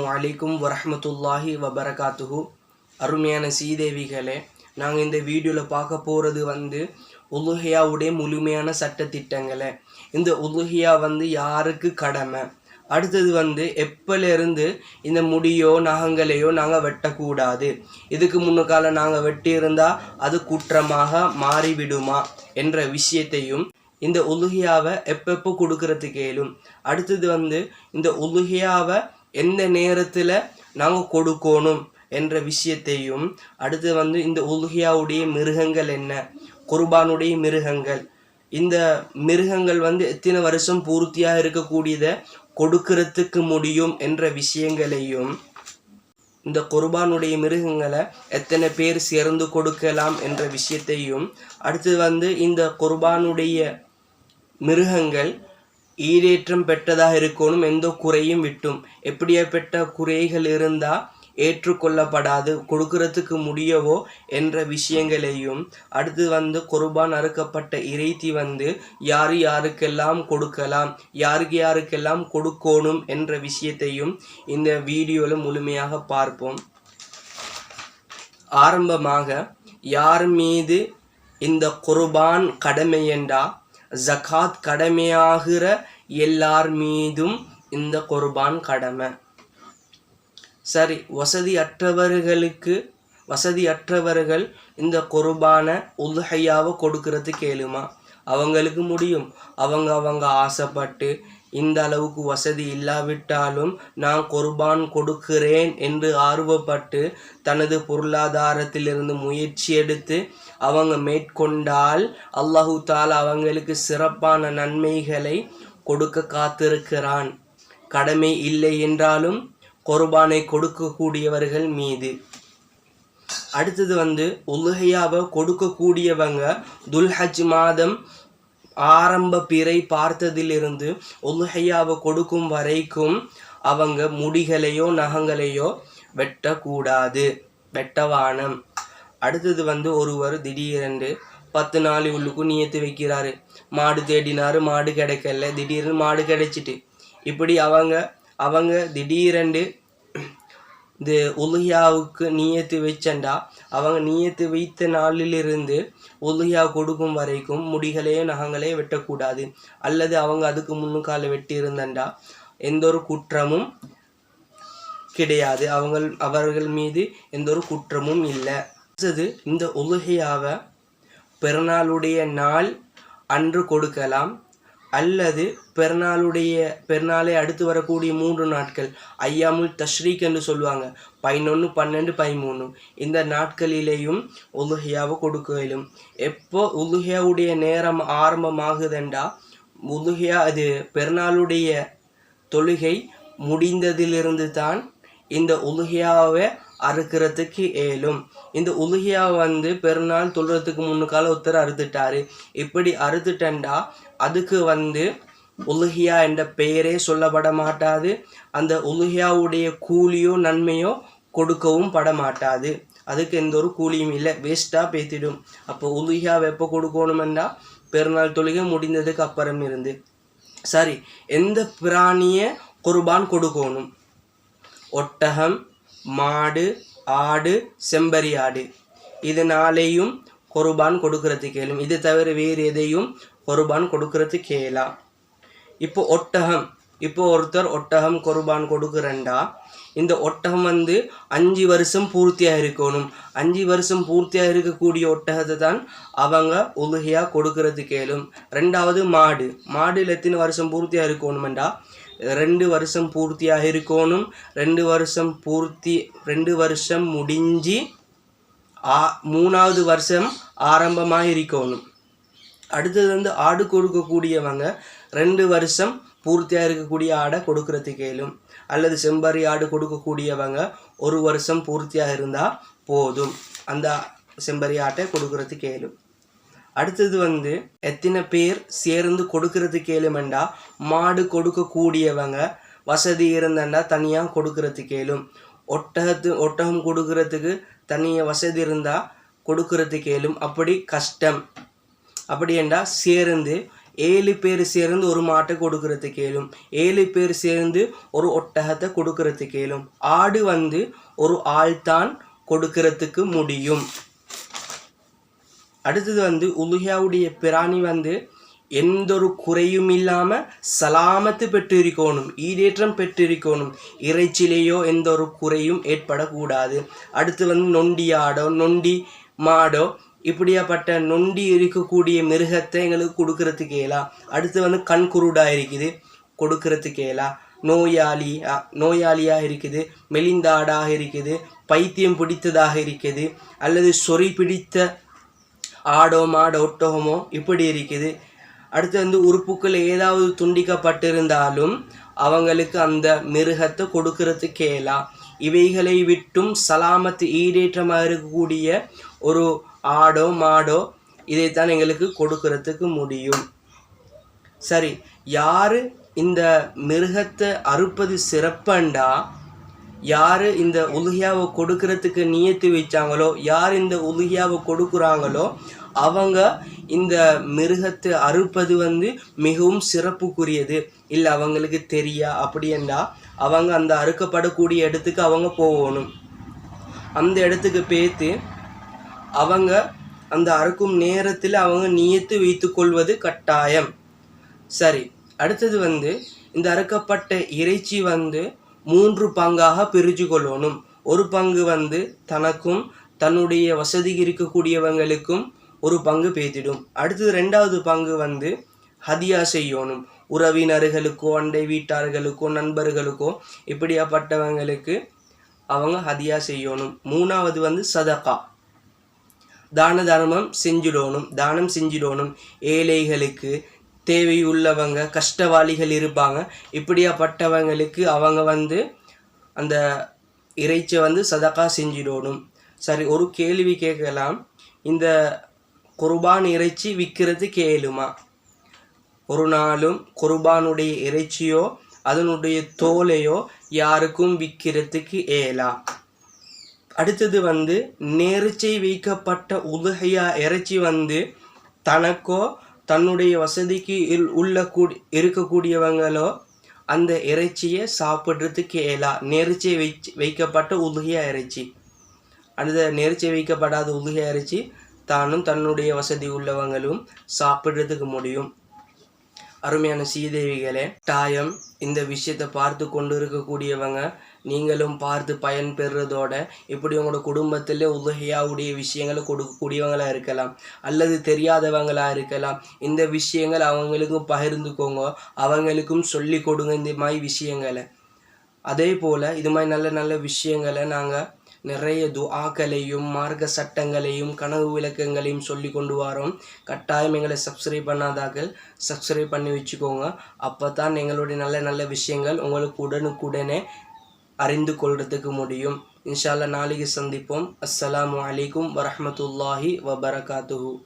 அஸ்ஸலாமு அலைக்கும் வரமத்துல்லாஹி வபரகாத்துஹு அருமையான சீதேவிகளே நாங்கள் இந்த வீடியோவில் பார்க்க போகிறது வந்து உலுஹியாவுடைய முழுமையான சட்டத்திட்டங்களை. இந்த உலுஹியா வந்து யாருக்கு கடமை? அடுத்தது வந்து எப்பலேருந்து இந்த முடியோ நகங்களையோ நாங்கள் வெட்டக்கூடாது? இதுக்கு முன்னுக்கால நாங்கள் வெட்டியிருந்தால் அது குற்றமாக மாறிவிடுமா என்ற விஷயத்தையும் இந்த உலுகியாவை எப்பப்போ கொடுக்கறது கேளும். அடுத்தது வந்து இந்த உலுகியாவை எந்த நேரத்தில் நாங்கள் கொடுக்கணும் என்ற விஷயத்தையும் அடுத்து வந்து இந்த உல்ஹியாவுடைய மிருகங்கள் என்ன? குர்பானுடைய மிருகங்கள். இந்த மிருகங்கள் வந்து எத்தனை வருஷம் பூர்த்தியாக இருக்கக்கூடியதை கொடுக்கறதுக்கு முடியும் என்ற விஷயங்களையும் இந்த குர்பானுடைய மிருகங்களை எத்தனை பேர் சேர்ந்து கொடுக்கலாம் என்ற விஷயத்தையும் அடுத்து வந்து இந்த குர்பானுடைய மிருகங்கள் ஈடேற்றம் பெற்றதாக இருக்கணும் எந்த குறையும் விட்டும். எப்படியாப்பட்ட குறைகள் இருந்தால் ஏற்றுக்கொள்ளப்படாது கொடுக்கறதுக்கு முடியவோ என்ற விஷயங்களையும். அடுத்து வந்து குர்பான் அறுக்கப்பட்ட இறைத்தி வந்து யார் யாருக்கெல்லாம் கொடுக்கலாம் யாருக்கு யாருக்கெல்லாம் கொடுக்கணும் என்ற விஷயத்தையும் இந்த வீடியோவில் முழுமையாக பார்ப்போம். ஆரம்பமாக யார் மீது இந்த குர்பான் கடமை என்றா ஜகாத் கடமையாகிற எல்லார் மீதும் இந்த குர்பான் கடமை. சரி வசதியற்றவர்களுக்கு வசதியற்றவர்கள் இந்த குர்பானை உதுகையாவை கொடுக்கறது கேளுமா? அவங்களுக்கு முடியும். அவங்க அவங்க ஆசைப்பட்டு இந்த அளவுக்கு வசதி இல்லாவிட்டாலும் நான் குர்பான் கொடுக்கிறேன் என்று ஆர்வப்பட்டு தனது பொருளாதாரத்திலிருந்து முயற்சி எடுத்து அவங்க மேற்கொண்டால் அல்லாஹு தாலா அவங்களுக்கு சிறப்பான நன்மைகளை கொடுக்க காத்திருக்கிறான். கடமை இல்லை என்றாலும் குர்பானை கொடுக்கக்கூடியவர்கள் மீது. அடுத்தது வந்து உலுகையாவை கொடுக்கக்கூடியவங்க துல்ஹஜ் மாதம் ஆரம்ப பிறை பார்த்ததிலிருந்து உலுகையாவை கொடுக்கும் வரைக்கும் அவங்க முடிகளையோ நகங்களையோ வெட்டக்கூடாது. வெட்டவானம். அடுத்தது வந்து ஒருவர் திடீரென்று பத்து நாள் உள்ளுக்கும் நியத்து வைக்கிறாரு. மாடு தேடினாரு மாடு கிடைக்கல. திடீர்னு மாடு கிடைச்சிட்டு. இப்படி அவங்க அவங்க திடீரெண்டு இந்த உலுகியாவுக்கு நீயத்து வச்சண்டா. அவங்க நீயத்து வைத்த நாளிலிருந்து உலுகியா கொடுக்கும் வரைக்கும் முடிகளையோ நகங்களையோ வெட்டக்கூடாது. அல்லது அவங்க அதுக்கு முன்னுக்கால வெட்டி இருந்தண்டா எந்த ஒரு குற்றமும் கிடையாது. அவங்க அவர்கள் மீது எந்த ஒரு குற்றமும் இல்லை. அடுத்தது இந்த உலுகையாவை பெருநாளுடைய நாள் அன்று கொடுக்கலாம் அல்லது பெருநாளுடைய பெருநாளை அடுத்து வரக்கூடிய மூன்று நாட்கள் ஐயாமுல் தஷ்ரீக் என்று சொல்லுவாங்க. பதினொன்று பன்னெண்டு பதிமூணு. இந்த நாட்களிலேயும் உலுஹியாவை கொடுக்கலும். எப்போ உலுஹியாவுடைய நேரம் ஆரம்பமாகுதுண்டா? உலுஹியா அது பெருநாளுடைய தொழுகை முடிந்ததிலிருந்து தான் இந்த உலுஹியாவை அறுக்கிறதுக்கு ஏலும். இந்த உலுகியா வந்து பெருநாள் தொழுறதுக்கு முன்னுக்கால ஒருத்தர் அறுத்துட்டாரு. இப்படி அறுத்துட்டண்டா அதுக்கு வந்து உலுகியா என்ற பெயரே சொல்லப்பட மாட்டாது. அந்த உலுகியாவுடைய கூலியோ நன்மையோ கொடுக்கவும் பட மாட்டாது. அதுக்கு எந்த ஒரு கூலியும் இல்லை. வேஸ்ட்டாக பேத்திடும். அப்போ உலுகியா வெப்ப கொடுக்கணுமெண்டா? பெருநாள் தொழுகை முடிந்ததுக்கு அப்புறம் இருந்து. சரி எந்த பிராணியை குர்பான் கொடுக்கணும்? ஒட்டகம் மாடு ஆடு செம்பரி ஆடு. இதனாலேயும் குர்பான் கொடுக்கறது கேளும். இது தவிர வேறு எதையும் குர்பான் கொடுக்கறது கேளா. இப்போ ஒட்டகம். இப்போ ஒருத்தர் ஒட்டகம் குர்பான் கொடுக்குறண்டா. இந்த ஒட்டகம் வந்து அஞ்சு வருஷம் பூர்த்தியாக இருக்கணும். அஞ்சு வருஷம் பூர்த்தியாக இருக்கக்கூடிய ஒட்டகத்தை தான் அவங்க உலுகையாக கொடுக்கறது கேளும். ரெண்டாவது மாடு. மாடு எத்தனை வருஷம் பூர்த்தியாக இருக்கணுமெண்டா. ரெண்டு வருஷம் பூர்த்தியாக இருக்கணும். ரெண்டு வருஷம் பூர்த்தி ரெண்டு வருஷம் முடிஞ்சு ஆ மூணாவது வருஷம் ஆரம்பமாக இருக்கணும். அடுத்தது வந்து ஆடு கொடுக்கக்கூடியவங்க ரெண்டு வருஷம் பூர்த்தியாக இருக்கக்கூடிய ஆடை கொடுக்கறதுக்கு கேளும். அல்லது செம்பரி ஆடு கொடுக்கக்கூடியவங்க ஒரு வருஷம் பூர்த்தியாக இருந்தால் போதும். அந்த செம்பரி ஆட்டை கொடுக்கறதுக்கு கேளும். அடுத்தது வந்து எத்தனை பேர் சேர்ந்து கொடுக்கறது கேளுமெண்டா மாடு கொடுக்கக்கூடியவங்க வசதி இருந்தண்டா தனியாக கொடுக்கறது கேளும் ஒட்டகத்து ஒட்டகம் கொடுக்கறதுக்கு தனியாக வசதி இருந்தால் கொடுக்கறது கேளும் அப்படி கஷ்டம். அப்படி என்றா சேர்ந்து ஏழு பேர் சேர்ந்து ஒரு மாட்டை கொடுக்கறது கேளும் ஏழு பேர் சேர்ந்து ஒரு ஒட்டகத்தை கொடுக்கறது கேளும் ஆடு வந்து ஒரு ஆள் தான் கொடுக்கறதுக்கு முடியும். அடுத்தது வந்து உலுகியாவுடைய பிராணி வந்து எந்த ஒரு குறையும் இல்லாமல் சலாமத்து பெற்றிருக்கணும் ஈடேற்றம் பெற்றிருக்கணும். இறைச்சிலேயோ எந்த ஒரு குறையும் ஏற்படக்கூடாது. அடுத்து வந்து நொண்டி ஆடோ நொண்டி மாடோ இப்படியாப்பட்ட நொண்டி இருக்கக்கூடிய மிருகத்தை எங்களுக்கு கொடுக்கறதுக்கு இயலா. அடுத்து வந்து கண் குருடாக இருக்குது கொடுக்கறதுக்கு இயலா. நோயாளி நோயாளியாக இருக்குது மெலிந்தாடாக இருக்குது பைத்தியம் பிடித்ததாக இருக்குது அல்லது சொறி பிடித்த ஆடோ மாடோ ஒட்டோமோ இப்படி இருக்குது. அடுத்து வந்து உறுப்புக்கள் ஏதாவது துண்டிக்கப்பட்டிருந்தாலும் அவங்களுக்கு அந்த மிருகத்தை கொடுக்கறது கேலா இவைகளை விட்டும் சலாமத்து ஈடேற்றமாக இருக்கக்கூடிய ஒரு ஆடோ மாடோ இதைத்தான் எங்களுக்கு கொடுக்கறதுக்கு முடியும். சரி யாரு இந்த மிருகத்தை அறுப்பது சிறப்பண்டா? யாரு இந்த உலுகியாவை கொடுக்கறதுக்கு நியத்து வச்சாங்களோ யார் இந்த உலுகியாவை கொடுக்குறாங்களோ அவங்க இந்த மிருகத்தை அறுப்பது வந்து மிகவும் சிறப்புக்குரியது. இல்லை அவங்களுக்கு தெரியா? அப்படின்னா அவங்க அந்த அறுக்கப்படக்கூடிய இடத்துக்கு அவங்க போகணும். அந்த இடத்துக்கு பேத்து அவங்க அந்த அறுக்கும் நேரத்தில் அவங்க நியத்து வைத்துக்கொள்வது கட்டாயம். சரி அடுத்தது வந்து இந்த அறுக்கப்பட்ட இறைச்சி வந்து மூன்று பங்காக பிரித்து கொள்ளணும். ஒரு பங்கு வந்து தனக்கும் தன்னுடைய வசதி இருக்கக்கூடியவங்களுக்கும் ஒரு பங்கு பேத்திடும். அடுத்தது ரெண்டாவது பங்கு வந்து ஹதியா செய்யணும். உறவினர்களுக்கோ அண்டை வீட்டார்களுக்கோ நண்பர்களுக்கோ இப்படியாப்பட்டவங்களுக்கு அவங்க ஹதியா செய்யணும். மூணாவது வந்து சதகா தான தர்மம் செஞ்சிடணும். தானம் செஞ்சிடணும். ஏழைகளுக்கு தேவையுள்ளவங்க கஷ்டவாளிகள் இருப்பாங்க. இப்படியாப்பட்டவங்களுக்கு அவங்க வந்து அந்த இறைச்சியை வந்து சதக்கா செஞ்சிடணும். சரி ஒரு கேள்வி கேட்கலாம். இந்த குர்பான் இறைச்சி விற்கிறது கேளுமா? ஒரு நாளும் குர்பானுடைய இறைச்சியோ அதனுடைய தோலையோ யாருக்கும் விற்கிறதுக்கு ஏலா? அடுத்தது வந்து நேர்ச்சை வைக்கப்பட்ட உதகையா இறைச்சி வந்து தனக்கோ தன்னுடைய வசதிக்கு இல்- உள்ள கூடி இருக்கக்கூடியவங்களோ அந்த இறைச்சியை சாப்பிட்றதுக்கு ஏலா நெரிச்சி வைச்சு வைக்கப்பட்ட உதுகையாக இறைச்சி. அடுத்த நெரிச்சி வைக்கப்படாத உதுகையா இறைச்சி தானும் தன்னுடைய வசதி உள்ளவங்களும் சாப்பிட்றதுக்கு முடியும். அருமையான சீதேவிகளே டாயம் இந்த விஷயத்தை பார்த்து கொண்டு இருக்கக்கூடியவங்க நீங்களும் பார்த்து பயன் பெறுறதோட இப்படி உங்களோட குடும்பத்தில் உதகையாவுடைய விஷயங்களை கொடுக்கக்கூடியவங்களாக இருக்கலாம். அல்லது தெரியாதவங்களாக இருக்கலாம். இந்த விஷயங்கள் அவங்களுக்கும் பகிர்ந்துக்கோங்க. அவங்களுக்கும் சொல்லி கொடுங்க இந்த மாதிரி விஷயங்களை. அதே போல் இது மாதிரி நல்ல நல்ல விஷயங்களை நாங்கள் நிறைய துஆக்களையும் மார்க்க சட்டங்களையும் கனவு விளக்கங்களையும் சொல்லி கொண்டு வரோம். கட்டாயம் எங்களை சப்ஸ்கிரைப் பண்ணாதாக்கள் சப்ஸ்கிரைப் பண்ணி வச்சுக்கோங்க. அப்போ தான் எங்களுடைய நல்ல நல்ல விஷயங்கள் உங்களுக்கு உடனுக்குடனே அறிந்து கொள்றதுக்கு முடியும். இன்ஷா நாளைக்கு சந்திப்போம். அஸ்ஸலாமு அலைக்கும் வரமத்துல்லாஹி வபரகாத்துஹு.